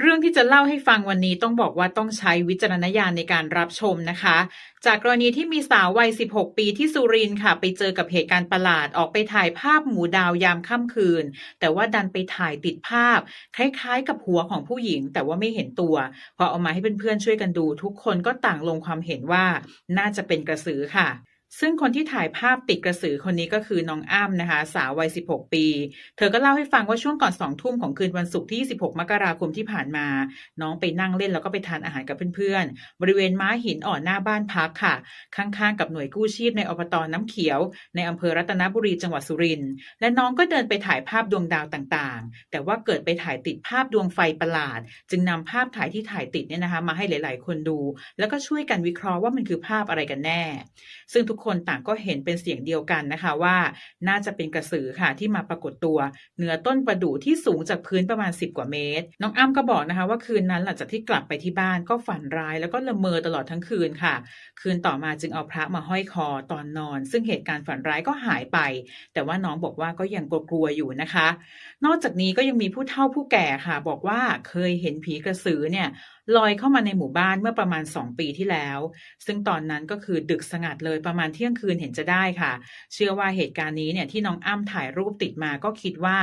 เรื่องที่จะเล่าให้ฟังวันนี้ต้องบอกว่าต้องใช้วิจารณญาณในการรับชมนะคะ จากกรณีที่มีสาววัย 16 ปีที่สุรินค่ะ ไปเจอกับเหตุการณ์ประหลาดออกไปถ่ายภาพหมูดาวยามค่ำคืน แต่ว่าดันไปถ่ายติดภาพ คล้ายๆ กับหัวของผู้หญิง แต่ว่าไม่เห็นตัว พอเอามาให้เพื่อนๆช่วยกันดู ทุกคนก็ต่างลงความเห็นว่าน่าจะเป็นกระสือค่ะ ซึ่งคนที่ถ่ายภาพติดกระสือคนนี้ก็คือน้องอ้ำนะคะ สาววัย 16 ปี เธอก็เล่าให้ฟังว่าช่วงก่อนสองทุ่มของคืนวันศุกร์ที่16มกราคมที่ผ่านมา น้องไปนั่งเล่นแล้วก็ไปทานอาหารกับเพื่อนๆ บริเวณม้าหินอ่อนหน้าบ้านพักค่ะ ข้างๆ กับหน่วยกู้ชีพในอบตน้ำเขียว ในอำเภอรัตนบุรีจังหวัดสุรินทร์และน้องก็เดินไปถ่ายภาพดวงดาวต่างๆ แต่ว่าเกิดไปถ่ายติดภาพดวงไฟประหลาด จึงนำภาพถ่ายที่ถ่ายติดเนี่ยนะคะ มาให้หลาย ๆ คนดู แล้วก็ช่วยกันวิเคราะห์ว่ามันคือภาพอะไรกันแน่ ซึ่งทุกคนต่างก็เห็นเป็นเสียงเดียวกันนะคะว่า น่าจะเป็นกระสือค่ะที่มาปรากฏตัวเหนือต้นประดู่ที่สูงจากพื้นประมาณ 10 กว่าเมตร น้องอ้ำก็บอกนะคะ ว่าคืนนั้นหลังจากที่กลับไปที่บ้านก็ฝันร้ายแล้วก็ละเมอตลอดทั้งคืนค่ะ คืนต่อมาจึงเอาพระมาห้อยคอตอนนอน ซึ่งเหตุการณ์ฝันร้ายก็หายไป แต่ว่าน้องบอกว่าก็ยังกลัวๆอยู่นะคะ นอกจากนี้ก็ยังมีผู้เฒ่าผู้แก่ค่ะ บอกว่าเคยเห็นผีกระสือเนี่ย ลอยเข้ามาในหมู่บ้านเมื่อประมาณ 2 ปีที่แล้ว ซึ่งตอนนั้นก็คือดึกสงัดเลยประมาณเที่ยงคืนเห็นจะได้ค่ะ เชื่อว่าเหตุการณ์นี้เนี่ยที่น้องอ้ำถ่ายรูปติดมาก็คิดว่า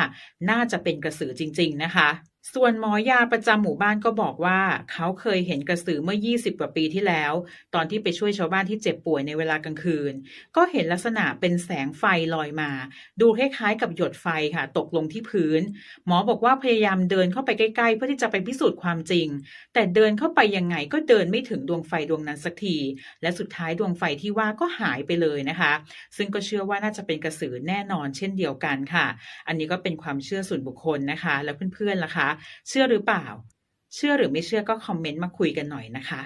น่าจะเป็นกระสือจริง ๆ นะคะ ส่วนหมอยาประจำหมู่บ้านก็บอกว่า เขาเคยเห็นกระสือเมื่อ 20 กว่าปีที่แล้ว ตอนที่ไปช่วยชาวบ้านที่เจ็บป่วยในเวลากลางคืน ก็เห็นลักษณะเป็นแสงไฟลอยมา ดูคล้ายๆกับหยดไฟค่ะ ตกลงที่พื้น หมอบอกว่าพยายามเดินเข้าไปใกล้ๆ เพื่อที่จะไปพิสูจน์ความจริง แต่เดินเข้าไปยังไงก็เดินไม่ถึงดวงไฟดวงนั้นสักที และสุดท้ายดวงไฟที่ว่าก็หายไปเลยนะคะ ซึ่งก็เชื่อว่าน่าจะเป็นกระสือแน่นอนเช่นเดียวกันค่ะ อันนี้ก็เป็นความเชื่อส่วนบุคคลนะคะ แล้วเพื่อนๆล่ะคะเชื่อหรือเปล่า เชื่อหรือไม่เชื่อก็คอมเมนต์มาคุยกันหน่อยนะคะ